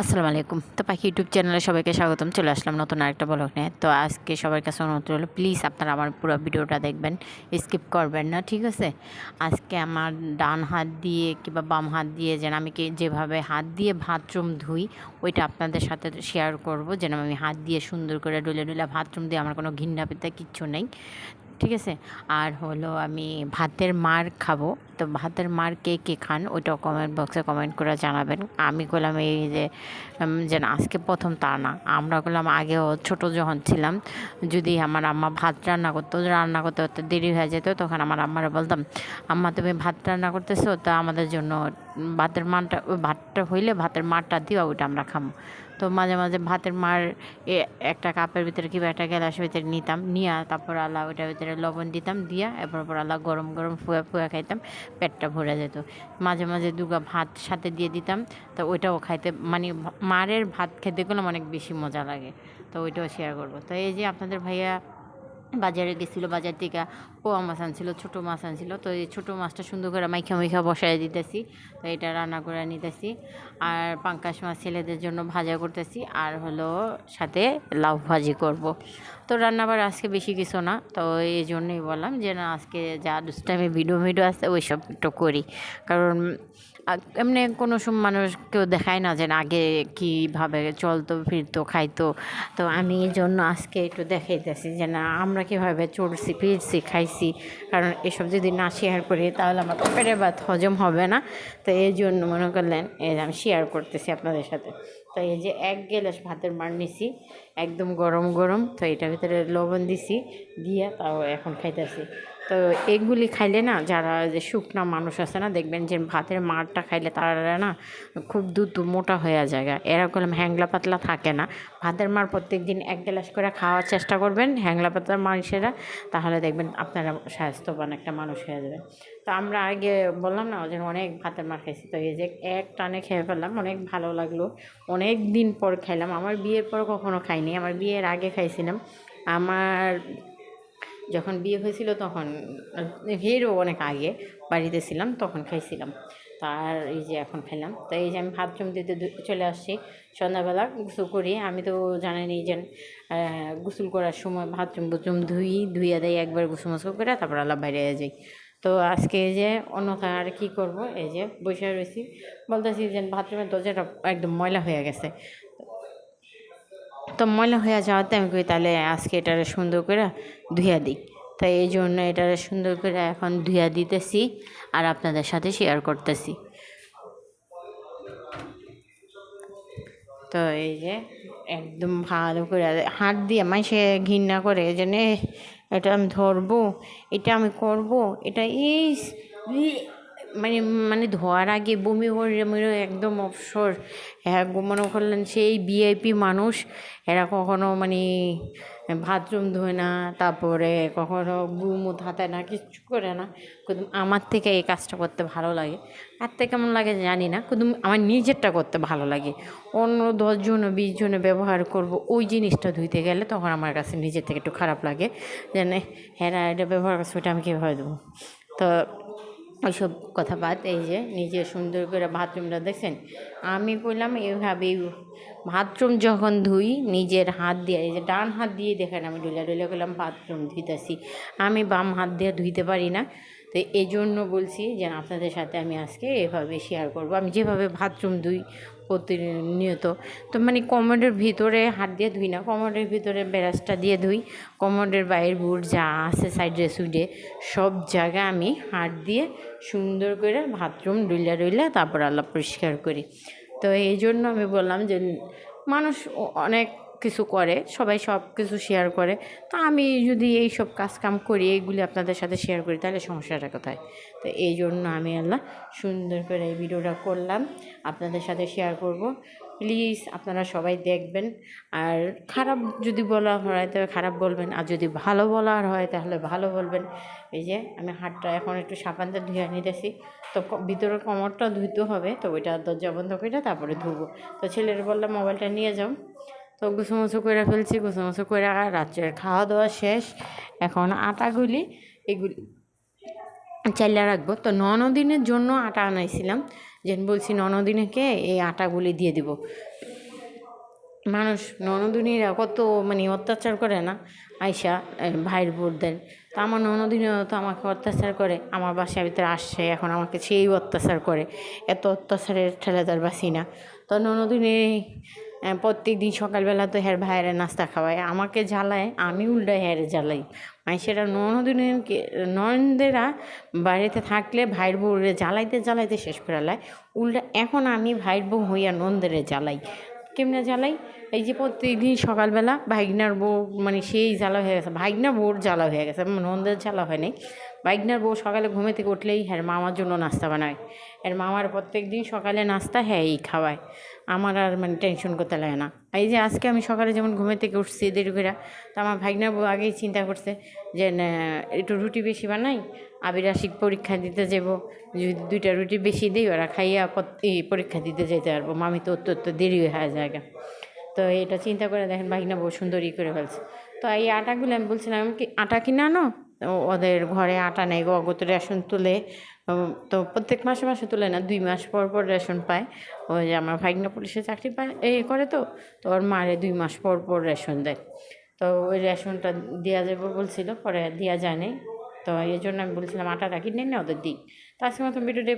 আসসালামু আলাইকুম। তো পাখি ইউটিউব চ্যানেলে সবাইকে স্বাগতম। চলে আসলাম নতুন আরেকটা ব্লগ নিয়ে। তো আজকে সবার কাছে অনুরোধ হলো প্লিজ আপনারা আমার পুরো ভিডিওটা দেখবেন স্কিপ করবেন না, ঠিক আছে? আজকে আমার ডান হাত দিয়ে কিংবা বাম হাত দিয়ে যেন আমি যেভাবে হাত দিয়ে বাথরুম ধুই, ওইটা আপনাদের সাথে শেয়ার করব। যেন আমি হাত দিয়ে সুন্দর করে ডলে ডলে বাথরুম দিয়ে আমার কোনো ঘিন্না পিতা কিচ্ছু নেই। ঠিক আছে? আর হলো আমি ভাতের মার খাব। তো ভাতের মার কে কে খান ওইটাও কমেন্ট বক্সে কমেন্ট করে জানাবেন। আমি করলাম এই যে যেন আজকে প্রথম তা না। আমরা করলাম আগেও ছোট যখন ছিলাম, যদি আমার আম্মা ভাত রান্না করতো, রান্না করতে করতে দেরি হয়ে যেত, তখন আমার আম্মারা বলতাম, আম্মা, তুমি ভাত রান্না করতেছো, তা আমাদের জন্য ভাতের মানটা, ভাতটা হইলে ভাতের মারটা দিও ওইটা আমরা খাব তো মাঝে মাঝে ভাতের মার একটা কাপের ভিতরে কিংবা একটা গ্যালাসের ভিতরে নিতাম, নিয়ে তারপর আল্লাহ ওইটার ভিতরে লবণ দিতাম, দিয়া এরপর পর আল্লাহ গরম গরম ফুয়া ফুয়া খাইতাম, পেটটা ভরে যেত। মাঝে মাঝে দুগা ভাত সাথে দিয়ে দিতাম, তো ওইটাও খাইতে মানে মারের ভাত খেতে গেলে অনেক বেশি মজা লাগে, তো ওইটাও শেয়ার করব। তো এই যে আপনাদের ভাইয়া বাজারে গেছিল, বাজার থেকে পোয়া মাছ আনছিল, ছোটো মাছ আনছিল। তো এই ছোটো মাছটা সুন্দর করে মাইখা মাইখা বসায় দিতেছি। তো এটা রান্না করে নিতেছি। আর পাঙ্কাশ মাছ ছেলেদের জন্য ভাজা করতেছি। আর হলো সাথে লাউ ভাজি করব। তো রান্নাবার আজকে বেশি কিছু না। তো এই জন্যই বললাম যে, না, আজকে যা দুষ্টামি, ভিডিও ভিডিও আছে ওই সব একটু করি। কারণ এমনি কোনো সময় মানুষ কেউ দেখায় না যে আগে কীভাবে চলতো, ফিরতো, খাইতো। তো আমি এই জন্য আজকে একটু দেখাইতেছি যে, না, আমরা কীভাবে চলছি ফিরছি, খাইছি। কারণ এসব যদি না শেয়ার করি, তাহলে আমার পেটের ভাত হজম হবে না। তো এই জন্য মনে করলেন, এই আমি শেয়ার করতেছি আপনাদের সাথে। তো এই যে এক গেলাস ভাতের মার নিছি, একদম গরম গরম। তো এটার ভিতরে লবণ দিছি, দিয়ে তাও এখন খাইতেছি। তো এগুলি খাইলে না, যারা যে শুকনা মানুষ আছে না, দেখবেন যে ভাতের মারটা খাইলে তারা না খুব দ্রুত মোটা হয়ে যায় এরকম হ্যাংলা পাতলা থাকে না। ভাতের মার প্রত্যেক দিন এক গ্লাস করে খাওয়ার চেষ্টা করবেন হ্যাংলা পাতলা মানুষেরা তাহলে দেখবেন আপনারা স্বাস্থ্যবান একটা মানুষ হয়ে যাবে তো আমরা আগে বললাম না যে অনেক ভাতের মার খাইছি। তো এই যে এক টানে খেয়ে ফেললাম অনেক ভালো লাগল। অনেক দিন পর খাইলাম। আমার বিয়ের পর কখনো খাইনি আমার বিয়ের আগে খাইছিলাম। আমার যখন বিয়ে হয়েছিল তখন এরও অনেক আগে বাড়িতে ছিলাম তখন খাইছিলাম। তার এই যে এখন খেলাম তো এই যে আমি ভাত দিতে চলে আসছি। সন্ধ্যাবেলা গোসল করি। আমি তো জানেনি যে আহ, গোসল করার সময় ভাত চুম বুচুম ধুই ধুইয়া দেয় একবার গোসল মোসল করে তারপর আলাপ বাইরে যাই। তো আজকে এই যে অন্যথা আর কি করব? এই যে বসে রয়েছি। বলতেছি যে বাথরুমের দরজাটা একদম ময়লা হয়ে গেছে। তো ময়লা হয়ে যাওয়াতে আমি কই তাহলে আজকে এটারে সুন্দর করে ধুইয়া দিই। তাই এই জন্য এটারে সুন্দর করে এখন ধুইয়া দিতেছি আর আপনাদের সাথে শেয়ার করতেছি। তো এই যে একদম ভালো করে হাত দিয়ে সে ঘৃণা করে এই জন্যে এটা আমি ধরবো এটা আমি করব এটা এই মানে মানে ধোয়ার আগে বমি করে একদম অবসর। হ্যাঁ মনে করলেন সেই ভিআইপি মানুষ এরা কখনো মানে বাথরুম ধোয় না তারপরে কখনো গুমুত হাতে না কিচ্ছু করে না। কিন্তু আমার থেকে এই কাজটা করতে ভালো লাগে। আর থেকে কেমন লাগে জানি না কিন্তু আমার নিজেরটা করতে ভালো লাগে। অন্য দশজন বিশ জনে ব্যবহার করব ওই জিনিসটা ধুইতে গেলে তখন আমার কাছে নিজের থেকে একটু খারাপ লাগে। যে না, হ্যাঁ এটা ব্যবহার করছে ওইটা আমি কীভাবে দেবো তো ওইসব কথা বাদ, এই যে নিজে সুন্দর করে বাথরুমটা দেখছেন, আমি বললাম এইভাবেই বাথরুম যখন ধুই নিজের হাত দিয়ে, এই যে ডান হাত দিয়ে দেখেন আমি ডুলা ডুলে করলাম বাথরুম ধুইতেছি, আমি বাম হাত দিয়ে ধুইতে পারি না। তো এই জন্য বলছি যে আপনাদের সাথে আমি আজকে এভাবে শেয়ার করব, আমি যেভাবে বাথরুম ধুই প্রতিনিয়ত। তো মানে কমোডের ভিতরে হাত দিয়ে ধুই না, কমোডের ভিতরে ব্রাশটা দিয়ে ধুই। কমোডের বাইরের বুট যা আছে সাইডে সুইডে সব জায়গায় আমি হাত দিয়ে সুন্দর করে বাথরুম ডুইলা ডুইলা তারপর আল্লাহ পরিষ্কার করি। তো এই জন্য আমি বললাম যে মানুষ অনেক কিছু করে, সবাই সব কিছু শেয়ার করে। তো আমি যদি এই সব কাজ কাম করি, এইগুলি আপনাদের সাথে শেয়ার করি, তাহলে সমস্যাটা কোথায়? তো এই জন্য আমি আল্লাহ সুন্দর করে এই ভিডিওটা করলাম। আপনাদের সাথে শেয়ার করব। প্লিজ আপনারা সবাই দেখবেন। আর খারাপ যদি বলা হয় তবে খারাপ বলবেন। আর যদি ভালো বলার হয়, তাহলে ভালো বলবেন। এই যে, আমি হাতটা এখন একটু সাবানটা ধুয়ে নিতেছি। তো ভিতরের কোমরটা ধুইতে হবে। তো ওইটা দরজা বন্ধ করে তারপরে ধুবো। তো ছেলের বললাম মোবাইলটা নিয়ে যাও। তো গুছুমুছু করে ফেলছি, গুছুমুছু করে রাত্রের খাওয়া দাওয়া শেষ। এখন আটাগুলি এগুলি চাইলে রাখব। তো ননদিনের জন্য আটা আনাইছিলাম। যে বলছি ননদিনেকে এই আটাগুলি দিয়ে দিব। মানুষ, ননদিনীরা কত মানে অত্যাচার করে না? আয়সা ভাইয়ের বোরদের তো আমার ননদিনীরা তো আমাকে অত্যাচার করে। আমার বাসার ভিতরে আসছে, এখন আমাকে সেই অত্যাচার করে। এত অত্যাচারের ঠেলে তার বাসি না। তো ননদিনী প্রত্যেক দিন সকালবেলা তো হ্যার ভাইয়েরা নাস্তা খাওয়ায়, আমাকে জ্বালায়, আমি উল্টা হ্যার জ্বালাই। সেটা ননদিনীকে ননদেরা বাড়িতে থাকলে ভাইয়ের বউরে জ্বালাইতে জ্বালাইতে শেষ করে লায় উল্টা এখন আমি ভাইয়ের বউ হইয়া নন্দেরে জ্বালাই। কেমনে জ্বালাই? এই যে প্রত্যেকদিন সকালবেলা ভাইগনার বউ মানে সেই জ্বালা হয়ে গেছে, ভাইগনা বউর জ্বালা হয়ে গেছে নন্দের জ্বালা হয় নাই। ভাইগনার বউ সকালে ঘুমে থেকে উঠলেই হ্যাঁ মামার জন্য নাস্তা বানায়। এর মামার প্রত্যেক দিন সকালে নাস্তা হ্যাঁ এই খাওয়ায়। আমার আর মানে টেনশন করতে লাগে না। এই যে আজকে আমি সকালে যেমন ঘুমে থেকে উঠছি দেরি করে তো আমার ভাইগনার বউ আগেই চিন্তা করছে যে একটু রুটি বেশি বানাই আবিরাশিক পরীক্ষা দিতে যাব, যদি দুইটা রুটি বেশি দিই, ওরা খাইয়া এই পরীক্ষা দিতে যেতে পারব। মামি তো অত্যন্ত দেরি হয়ে যায় তো এটা চিন্তা করে দেখেন ভাগিনা বহু সুন্দরই করে ফেলছে। তো এই আটাগুলো আমি বলছিলাম, কি আটা কিনে আনো? ওদের ঘরে আটা নেয় অগত রেশন তুলে তো প্রত্যেক মাসে মাসে তুলে না, দুই মাস পর পর রেশন পায়। ওই যে আমার ভাগনা পুলিশে চাকরি পায় এই করে তো তো ওর মারে দুই মাস পর পর রেশন দেয়। তো ওই রেশনটা দেওয়া যাবে বলছিল, পরে দেওয়া যায় তো এই জন্য আমি বলছিলাম আটাটা কিনে না ওদের দিই। তো আজকে মতো ভিডিওটা।